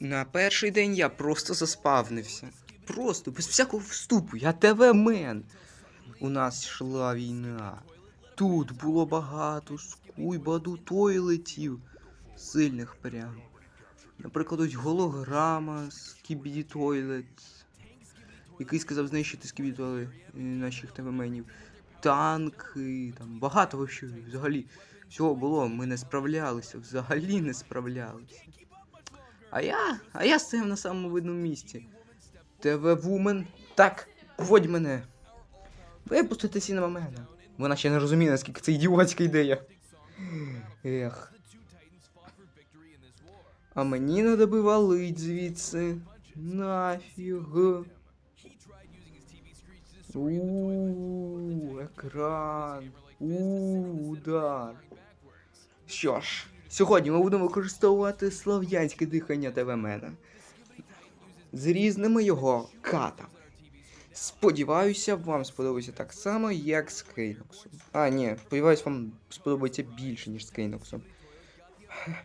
На перший день я просто заспавнився. Просто, без всякого вступу. Я ТВ мен. У нас йшла війна. Тут було багато скуйбаду тойлетів. Сильних прям. Наприклад, ось голограма з Тойлет. Який сказав знищити Скібіді е, наших ТВ-менів. Танки, там багато вообще взагалі. Всього було, ми не справлялися, взагалі не справлялися. А я. А я стояв на самому видному місці. ТВ Вумен. Так, поводь мене. Випустити сі на мене. Вона ще не розуміє, наскільки це ідіотська ідея. Ех. А мені надо би валить звідси. Нафіг. Ууу, екран. Ууу, удар. Що ж, сьогодні ми будемо використовувати слов'янське дихання ТВ-мена. З різними його катами. Сподіваюся, вам сподобається так само, як з Кейноксом. А, ні, сподіваюся, вам сподобається більше, ніж з Кейноксом.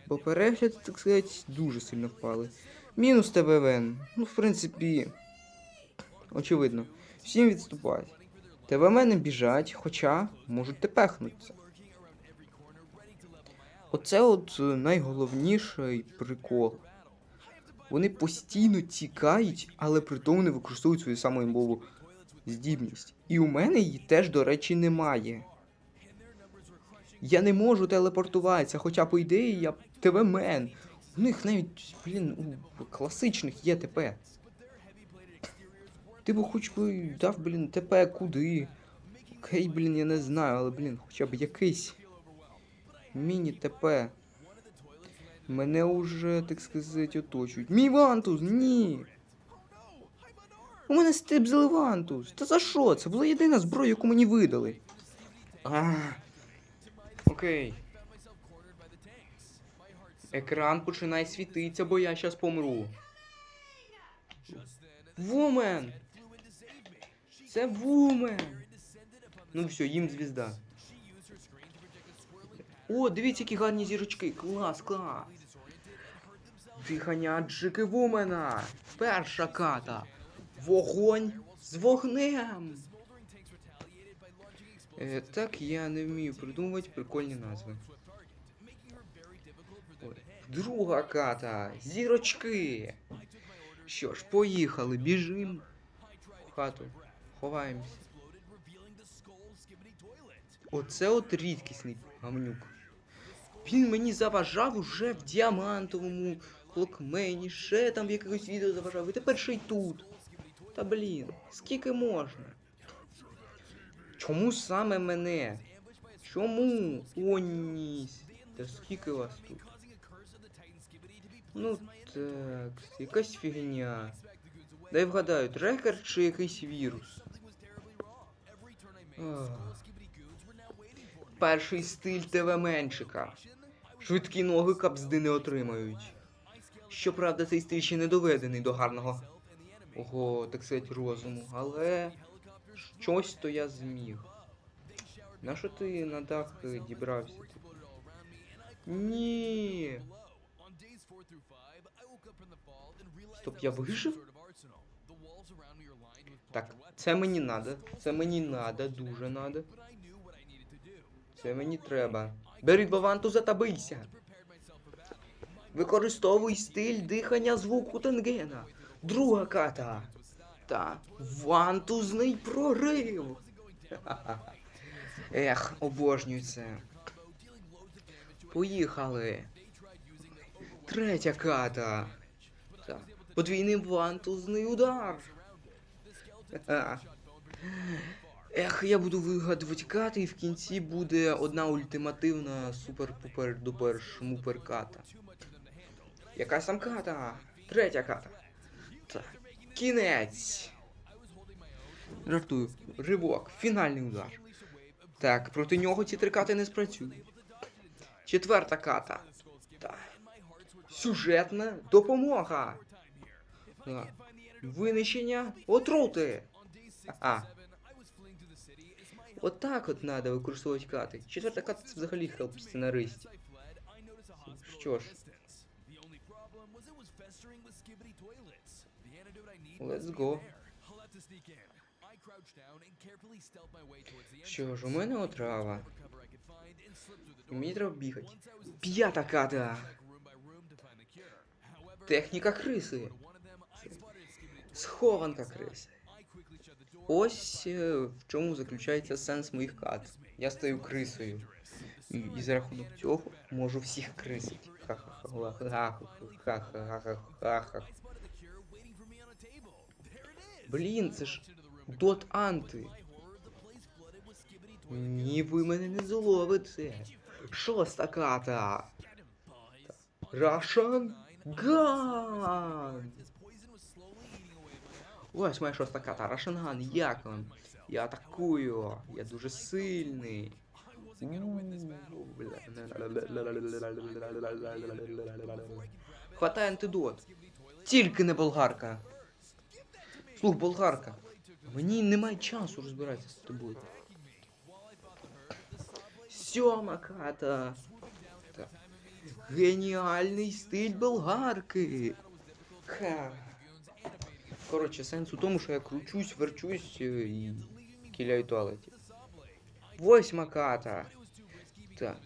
Бо перегляди, так сказати, дуже сильно впали. Мінус ТВВН. Ну, в принципі, очевидно. Всім відступають. ТВМени біжать, хоча можуть тепехнутися. Оце от е, найголовніший прикол. Вони постійно тікають, але при тому не використовують свою саму імбову здібність. І у мене її теж, до речі, немає. Я не можу телепортуватися, хоча, по ідеї, я ТВ-мен. У них навіть, блін, у класичних є ТП. Ти б хоч би дав, блін, ТП куди? Окей, блін, я не знаю, але, блін, хоча б якийсь міні-ТП. Мене уже, так сказати, оточують. Мій Вантус, ні! У мене стип з Вантус. Та за що? Це була єдина зброя, яку мені видали. А, окей. Екран починає світитися, бо я щас помру. Вумен! Це Вумен! Ну все, їм звізда. О, дивіться, які гарні зірочки. Клас, клас. Дихання Джики Вумена. Перша ката. Вогонь з вогнем. Е, так я не вмію придумувати прикольні назви. Друга ката. Зірочки. Що ж, поїхали, біжим в хату. Ховаємося. Оце от рідкісний гамнюк. Він мені заважав уже в діамантовому клокмені, ще там в якихось відео заважав. І тепер ще й тут. Та блін, скільки можна? Чому саме мене? Чому? О, ні. Та скільки вас тут? Ну так, якась фігня. Дай вгадаю, трекер чи якийсь вірус? Ах. Перший стиль ТВ-меншика. Швидкі ноги капзди не отримають. Щоправда, цей стиль ще не доведений до гарного ого, так сказати, розуму, але щось то я зміг. Нащо ти на дах дібрався? Ні. Стоп, я вижив? Так, це мені надо. Це мені надо, дуже надо. Це мені треба. Бери Вантуза та бийся. Використовуй стиль дихання звуку тенгена. Друга ката. Та вантузний прорив. Ех, обожнюю це. Поїхали. Третя ката. Так. Подвійний вантузний удар. Ех, я буду вигадувати кати, і в кінці буде одна ультимативна супер-пупер-дупер шмупер ката. Яка сам ката? Третя ката. Так. Кінець. Жартую. Ривок. Фінальний удар. Так, проти нього ці три кати не спрацюють. Четверта ката. Так. Сюжетна допомога. Так. Винищення отрути. Ага. Отак от надо використовувати кати. Четверта ката це взагалі хелп сценаристів. Що ж. Let's go. Що ж, у мене отрава. Мені треба бігати. П'ята ката. Техніка криси. Схованка криси. Ось е, в чому заключається сенс моїх кат. Я стаю крисою. І, і за рахунок цього можу всіх крисити. Ха-ха-ха-ха-ха-ха-ха-ха-ха. Блін, це ж дот анти. Ні, ви мене не зловите. Шоста ката. Russian Gun. Ось моя ката. Russian Як вам? Я атакую. Я дуже сильний. Хватай антидот. Тільки не болгарка. Слух, болгарка. Мені немає часу розбиратися з тобою. Сьома ката. Геніальний стиль болгарки. Ха. Коротше, сенс у тому, що я кручусь, верчусь е, і кіляю туалеті. Восьма ката. Так.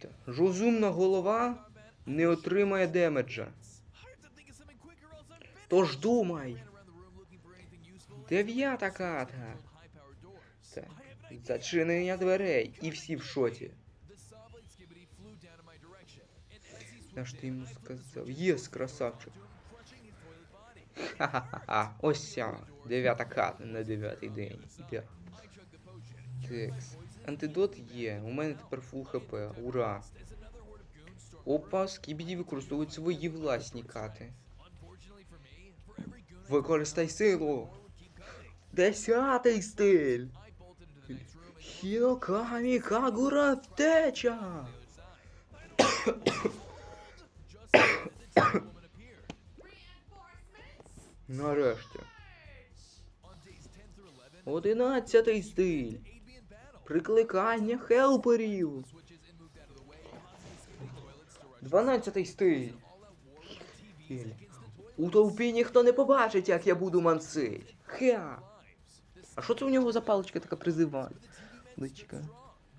так. Розумна голова не отримає демеджа. Тож думай. Дев'ята ката. Так. Зачинення дверей. І всі в шоті. Ж ти йому сказав. Єс, красавчик. Ха-ха-ха. Ось. Дев'ята ката на дев'ятий день. Текс. Антидот є. У мене тепер фул хп. Ура. Опа, скібіді використовують свої власні кати. Використай силу. Десятий стиль. Хіокамі Кагура втеча. Нарешті. Одинадцятий стиль. Прикликання хелперів. Дванадцятий стиль. У толпі ніхто не побачить, як я буду мансить. Ха. А що це у нього за паличка така призивальна? Паличка.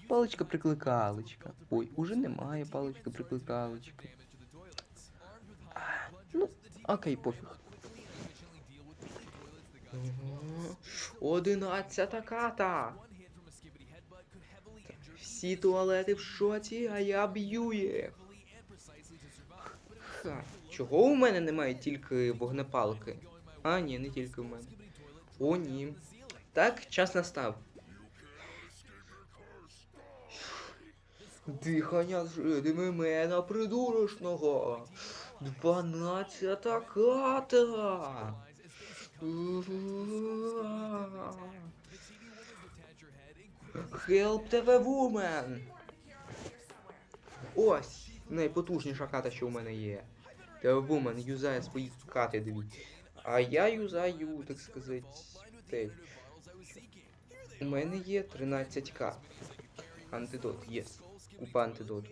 Паличка прикликалочка. Ой, уже немає паличка прикликалочка. Ну, окей, пофіг. Одинадцята ката. Всі туалети в шоці, а я б'ю їх. Ха. Чого у мене немає тільки вогнепалки? А, ні, не тільки в мене. О, ні. Так, час настав. Дихання жидими мене придурочного. Дванадцята ката. Help TV Woman. Ось найпотужніша ката, що у мене є. TV Woman юзає свої кати, дивіться. А я юзаю, так сказати. У мене є 13 кат. Антидот, єс. Купа антидоту.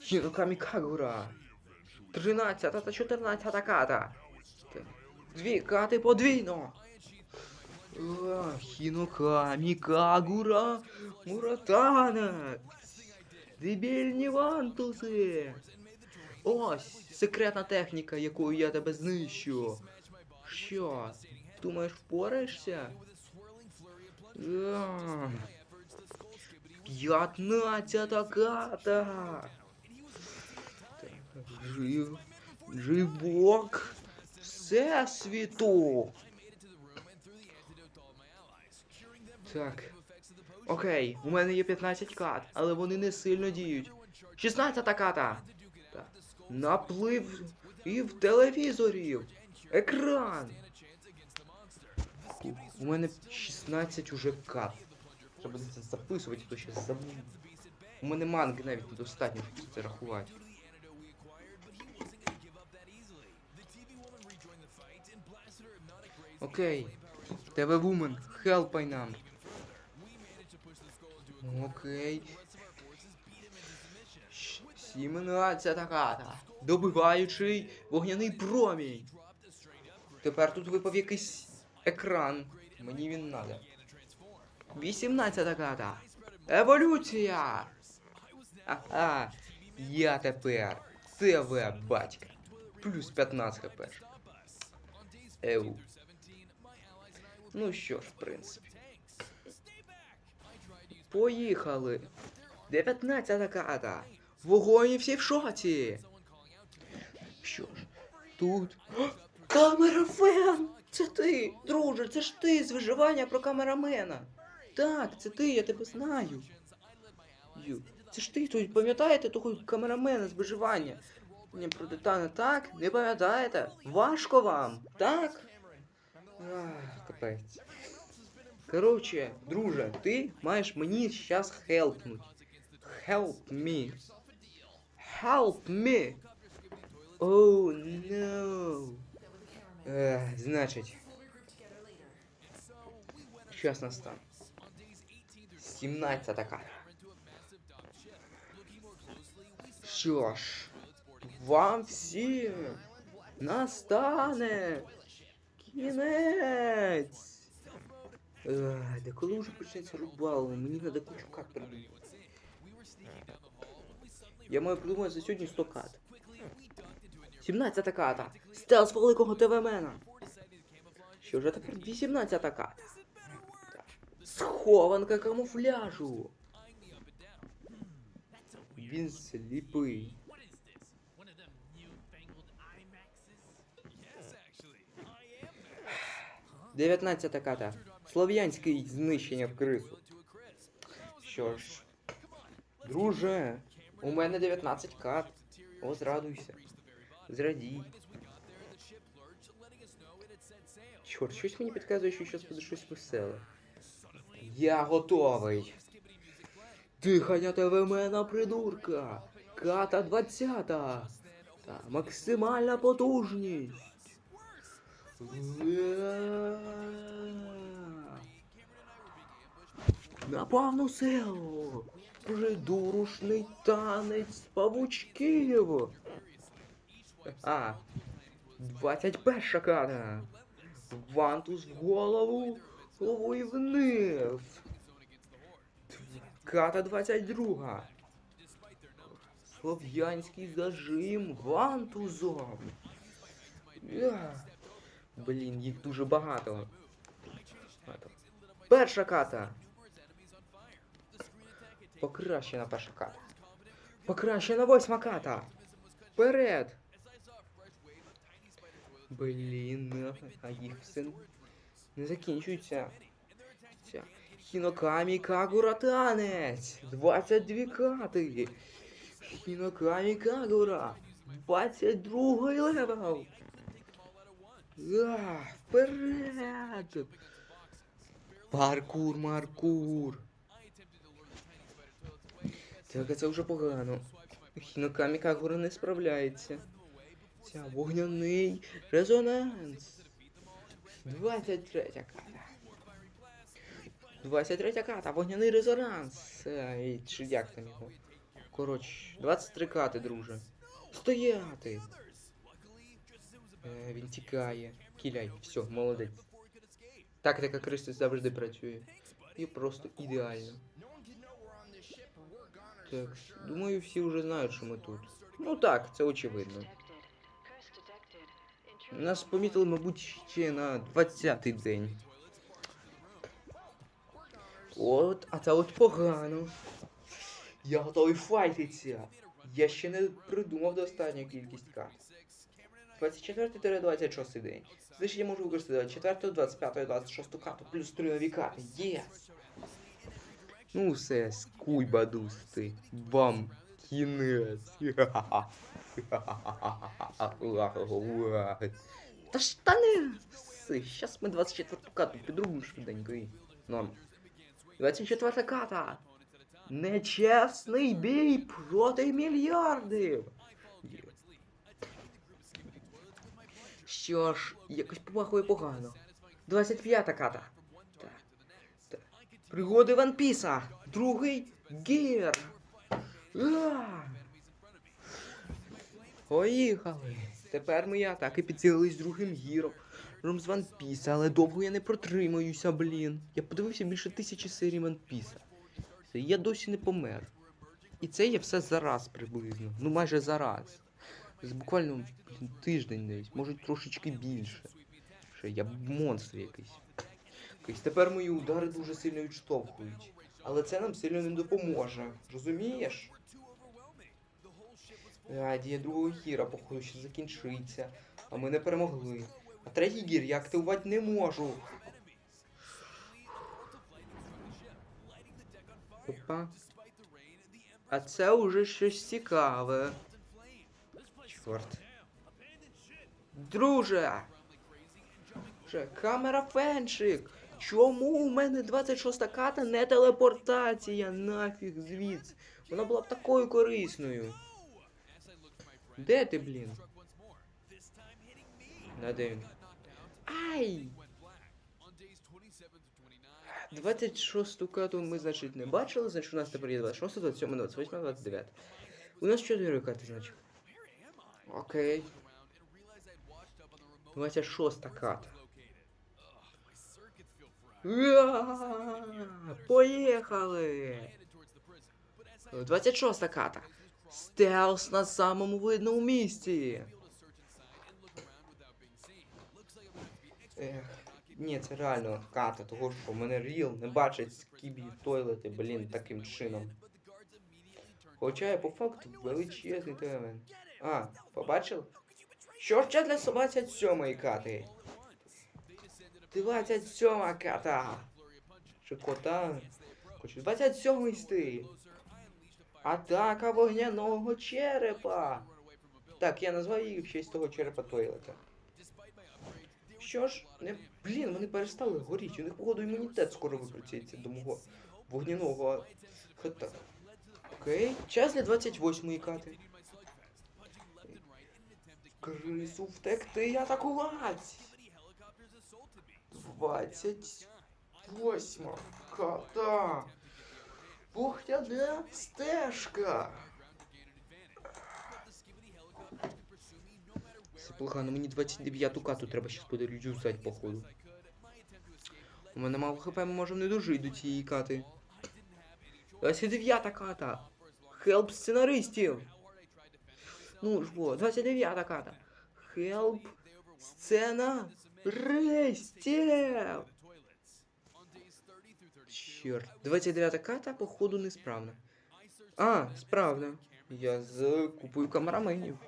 Хірокамі Кагура. 13 та 14 ката. Дві кати подвійно. А, Хінокамі Кагура. Муратана. Дебільні вантузи. Ось секретна техніка, якою я тебе знищу. Що? Думаєш, впораєшся? П'ятнадцята ката. Жив. Живок. Всесвіту. Так. Окей, у мене є 15 кат, але вони не сильно діють. 16 ката. Так. Наплив і в телевізорів. Екран. У мене 16 уже кат. Треба записувати, то ще забув. У мене манги навіть недостатньо, щоб це рахувати. Окей. ТВ Вумен, хелпай нам. Окей. Щ- Сімнадцята ката. добиваючий вогняний промінь. Тепер тут випав якийсь екран. Мені він надо. 18 карта. Еволюція! Ага, я тепер ТВ батька. Плюс 15 хп. Еу. Ну що ж, в принципі. Поїхали. 19 карта. Вогонь і всі в шоці. Що ж, тут. Камерафен! Це ти, друже, це ж ти з виживання про камерамена. Так, це ти, я тебе знаю. Ю, це ж ти, тут пам'ятаєте того камерамена з виживання? Не про Титана, так? Не пам'ятаєте? Важко вам, так? Ах, капець. Короче, друже, ти маєш мені щас хелпнуть. Help me. Help me. Oh no. Ех, значить. Щас настане. 17 така. Що ж, вам всім настане Кінець. Ех, да коли вже почнеться рубал? Мені треба кучу кат придумати. Я маю придумати за сьогодні 100 кат. 17 ката. Стелс великого ТВ-мена. Що а тепер 18 ката. Схованка камуфляжу. Він сліпий. 19 ката. Слов'янський знищення в крису. Що ж, друже, у мене 19 кат. О, зрадуйся. Зрадій. Чорт, щось мені підказує, що щось буде щось веселе. Я готовий. Дихання ТВМена придурка. Ката 20. Та максимальна потужність. На повну силу. Придурушний танець павучків. А, 21 кара. Вантус в голову, голову вниз. Ката 22. Слов'янський зажим вантузом. Я. Блін, їх дуже багато. Перша ката. Покращена перша ката. Покращена восьма ката. Вперед. Блін, а їх все не закінчується. Хінокамі Кагура танець. 22 кати. Хінокамі Кагура. 22 левел. А, вперед! Паркур, маркур. Так, а це вже погано. Хінокамі Кагура не справляється. Ця вогняний резонанс. 23 ката. 23 ката, вогняний резонанс. Ай, чи як там його? Коротше, 23 кати, друже. Стояти! Е, він тікає. Кіляй, все, молодець. Тактика Кристи завжди працює. І просто ідеально. Так, думаю, всі вже знають, що ми тут. Ну так, це очевидно. Нас помітили, мабуть, ще на 20-й день. От, а це от погано. Я готовий файтитися. Я ще не придумав достатню кількість карт. 24-26 день. Значить, я можу використати 24, 25, 26 карту, плюс 3 нові карти. Єс! Ну все, скуй бадусти. Бам! Кінець. Та штани! Щас ми 24 карту підрубимо швиденько і норм. 24 карта! Нечесний бій проти мільярдів! Що ж, якось помахує погано. 25 ката. Так. Так. Пригоди Ван Піса. Другий гір. Поїхали. Тепер мої атаки підсилились другим гіром. Ром з Ван Піса, але довго я не протримаюся, блін. Я подивився більше тисячі серій Ван Піса. Я досі не помер. І це є все зараз приблизно. Ну майже зараз. Буквально блін, тиждень десь, може трошечки більше. Ще я монстр якийсь. якийсь. Тепер мої удари дуже сильно відштовхують. Але це нам сильно не допоможе. Розумієш? А, дія другого гіра, походу, ще закінчиться. А ми не перемогли. А третій гір я активувати не можу. Опа. А це уже щось цікаве. Чорт. Друже! Же, камера феншик! Чому у мене 26 ката не телепортація? Нафіг звідси. Вона була б такою корисною. Де ти, блін? На де він? Ай! 26 кату ми, значить, не бачили, значить у нас тепер є 26, 27, 28, 29. У нас 4 карти, значить. Окей. 26 карта. Уа! Поїхали! 26 карта. Стелс на самому видному місці. Ех, ні, це реально ката, того що в мене ріл не бачить скібі тойлети, блін, таким чином. Хоча я по факту величезний терен. А, побачив? Що це для 27-ї кати? 27 ката. Чи кота? Хочу 27 стиль. Атака вогняного черепа. Так, я назвав її в честь того черепа тойлета. Що ж, не. Блін, вони перестали горіти. У них, походу, імунітет скоро викрутиться до мого вогняного хата. Окей. Час для 28-ї кати. Крису втекти і атакувати. 28 ката. Вогняна стежка. Це погано, мені 29-ту кату треба щас буде юзати, походу. У мене мало хп, ми можемо не дожити до цієї кати. 29-та ката. Хелп сценаристів. Ну ж бо, 29-та ката. Хелп сцена ристів. Чорт. 29-та ката, походу, несправна. А, справна. Я з купою камераменів.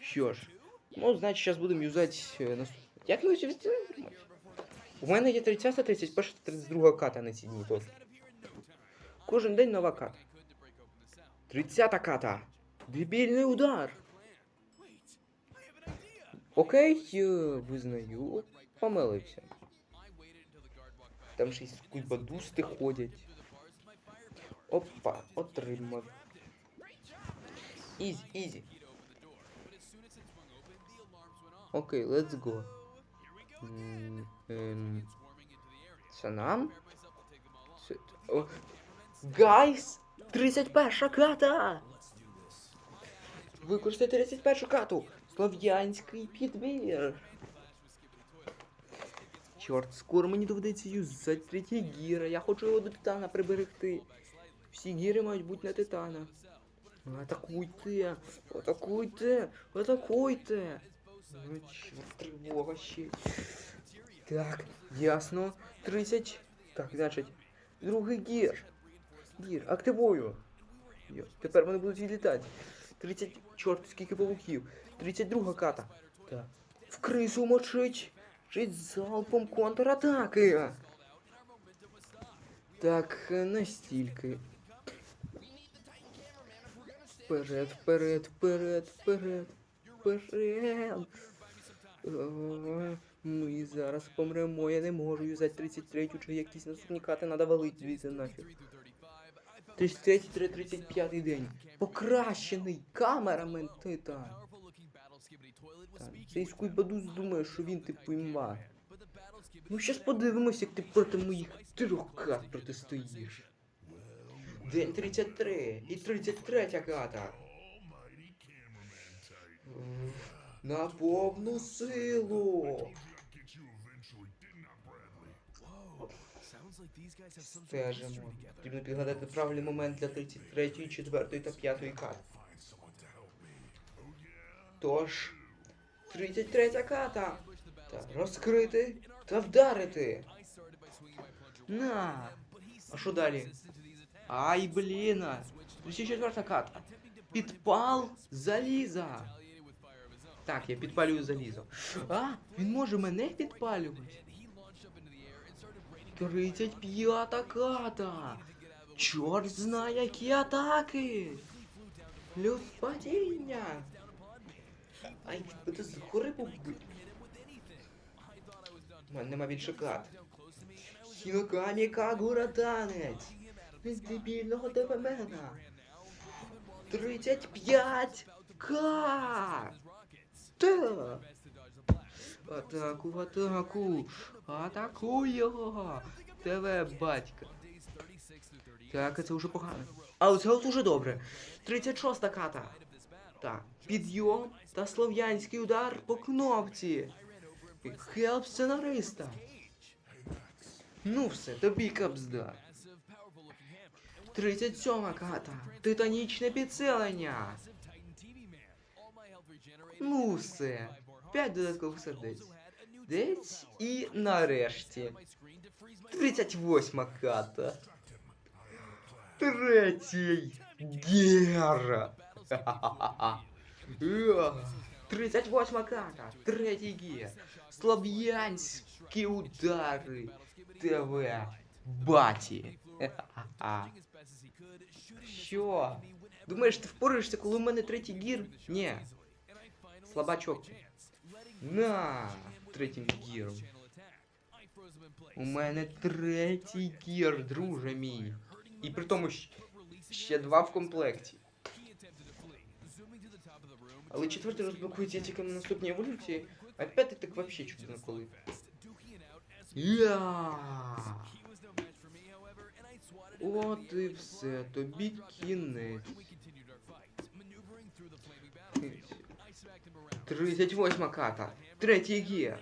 Що ж, ну, значить, зараз будемо юзати е. Як ми це? У мене є 30, 31, 32 ката на ці дні точно. Кожен день нова ката. 30 ката. Дебільний удар. Окей, е, визнаю. Помилився. Там ще й скульбадусти ходять. Опа, отримав. Ізі, ізі. Окей, let's go. М, ем, Це нам? Це... О. Гайс! 31 ката! Використайте 31 кату! Слов'янський підбір! Чорт, скоро мені доведеться юзати третій гіра. Я хочу його до титана приберегти. Всі гіри мають бути на титана. Атакуйте! Атакуйте! Атакуйте! Ну, чорт, тривога ще. Так, ясно. 30. Так, значить. Другий гір. Гір, активую. Йо, Тепер вони будуть відлітати. 30. Чорт, скільки павуків. 32 ката. Так. В крису мочить. Жить залпом контратаки. Так, настільки. Вперед, вперед, вперед, вперед, вперед. Ми зараз помремо, я не можу юзати 33 чи якісь наступні кати треба валити звідси нафіг. 33-35 день. Покращений камерамен Титан. Цей скульбадус думає, що він типу імба. Ну щас подивимось, як ти проти моїх трьох кат протистоїш. День 33 і 33 ката. На повну силу. Стежимо. Потрібно підгадати правильний момент для 33, 4 та 5 карт. Тож, 33 карта. Та розкрити та вдарити. На. А що далі? Ай, блін. 34 карта. Підпал заліза. Так, я підпалюю залізо. А, він може мене підпалювати. 35 карта. Чорт знає, які атаки. Плюс падіння. Ай, це з гори побити. У мене нема більше карт. Хінокамі Кагура танець. Від дебільного ДВМена. 35 к Та. Атаку, в атаку. Атакуй його. ТВ, батька. Так, це вже погано. А оце от уже добре. 36 ката. Так, підйом та слов'янський удар по кнопці. Хелп сценариста. Ну все, тобі капзда. 37 ката. Титанічне підсилення. Ну все. 5 додаткових сердець. Десь і нарешті. 38 ката. Третій гера. Ха-ха-ха-ха. Е, 38 карта. Третій гер. Слов'янські удари. ТВ. Баті. Ха-ха-ха. Що? Думаєш, ти впораєшся, коли у мене третій гір? Ні. Слабачок. На, третім гіром. У мене третій гір, друже мій. І при тому щ- ще два в комплекті. Але четвертий розблокується тільки на наступній еволюції, а п'ятий так вообще чудо коли. Я. От і все, тобі кінець. 38 ката. Третій гір.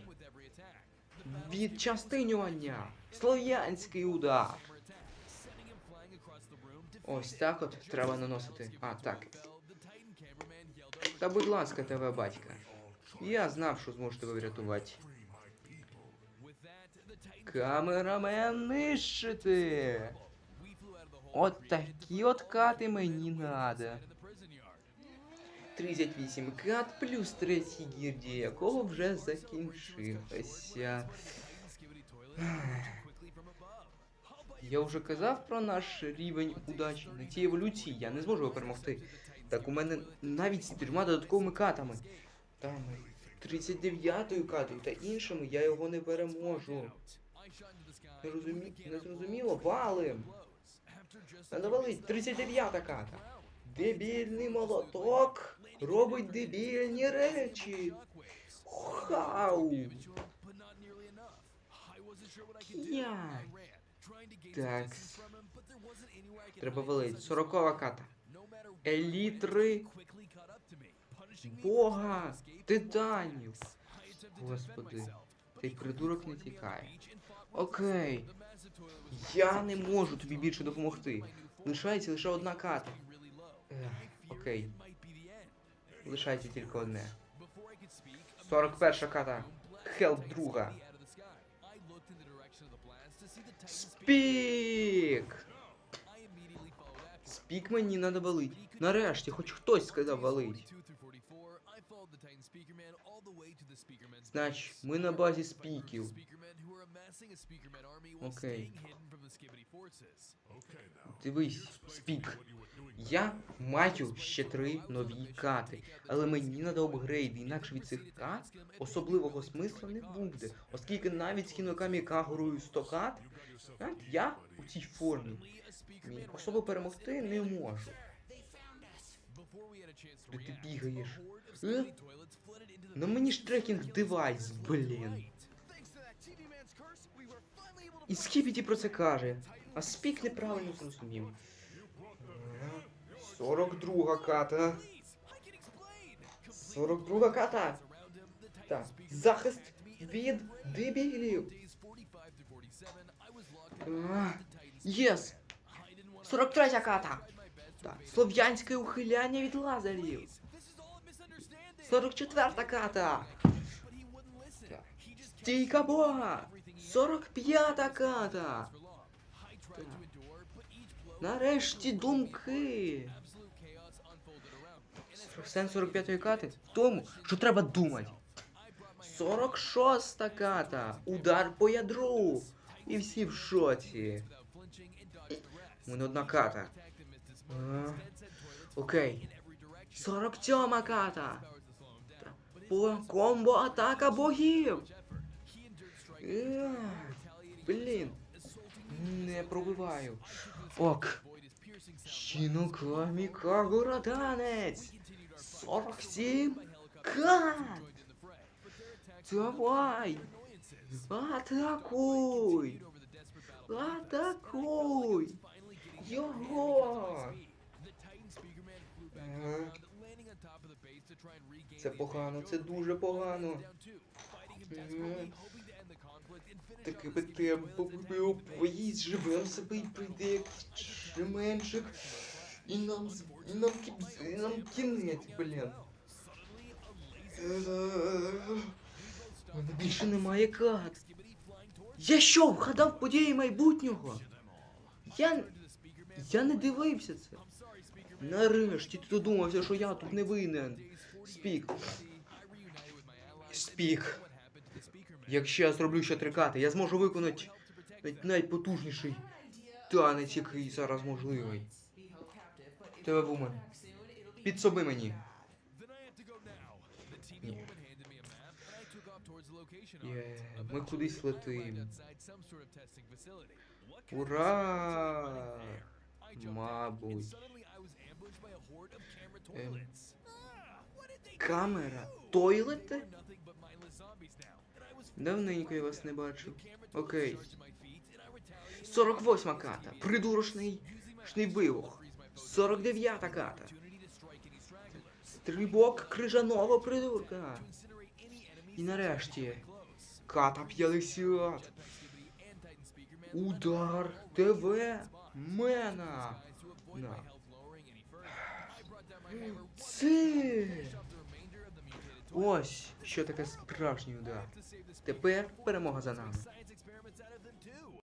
Відчастинювання. Слов'янський удар. Ось так от треба наносити. А, так. Та будь ласка, тебе батька. Я знав, що зможу тебе врятувати. Камерамен нищити. От такі от кати мені надо. 38 кат плюс третій гірді, якого вже закінчилося. Я вже казав про наш рівень удачі. На цій еволюції я не зможу його перемогти. Так у мене навіть з трьома додатковими катами. Там 39-ю катою та іншими я його не переможу. Не, розумі... зрозуміло, валим. Надо валить 39-та ката. Дебільний молоток робить дебільні речі. Хау. Я. Так. Треба валить. 40 ката. Елітри. Бога. Титанів. Господи. Цей придурок не тікає. Окей. Я не можу тобі більше допомогти. Лишається лише одна ката. Ех, окей. Лишається тільки одне. 41 ката. Хелп друга. Спік! Спік мені надо валить. Нарешті, хоч хтось сказав валить. Значить, ми на базі спіків. Окей. Дивись, спік. Я маю ще три нові кати, але мені надо апгрейди, інакше від цих кат особливого смисла не буде, оскільки навіть з кінокамі Кагорою 100 кат, я у цій формі особо перемогти не можу. Де ти бігаєш? Е? На мені ж трекінг девайс, блін. І Скіпіті про це каже, а Спік неправильно зрозумів. 42 ката. 42 ката. Так, захист від дебілів. Єс! 43 ката. Так, слов'янське ухиляння від лазерів. 44 ката. Так. Стійка Бога. 45 ката. Нарешті думки. Сенс 45 кати в тому, що треба думати. 46 ката. Удар по ядру. І всі в шоці. У мене одна ката. А, окей. 47 ката. По комбо атака богів. Е, Блін. Не пробиваю. Ок. Щінокамі Кагураданець. 47 кат. Давай. Атакуй. Атакуй. Його. Це погано, це дуже погано. Таки би тебе побив, поїсть живем себе і прийде як шеменчик. І нам, і нам, і нам кінець, блін. У мене більше немає карт. Я що, вгадав події майбутнього? Я. Я не дивився це. Нарешті ти додумався, що я тут не винен. Спік. Спік. Якщо я зроблю ще три кати, я зможу виконати найпотужніший танець, який зараз можливий. Тебе вумен. Підсоби мені. Ні. Є, ми кудись летим. Ура! Мабуть. Ем. Камера? Тойлети? Давненько я вас не бачив. Окей. 48 ката. Придурочний шний вибух. 49 ката. Стрибок крижаного придурка. І нарешті. Ката 50. Удар ТВ Мена. На. Це. Ось, що таке справжній удар. Тепер перемога за нами.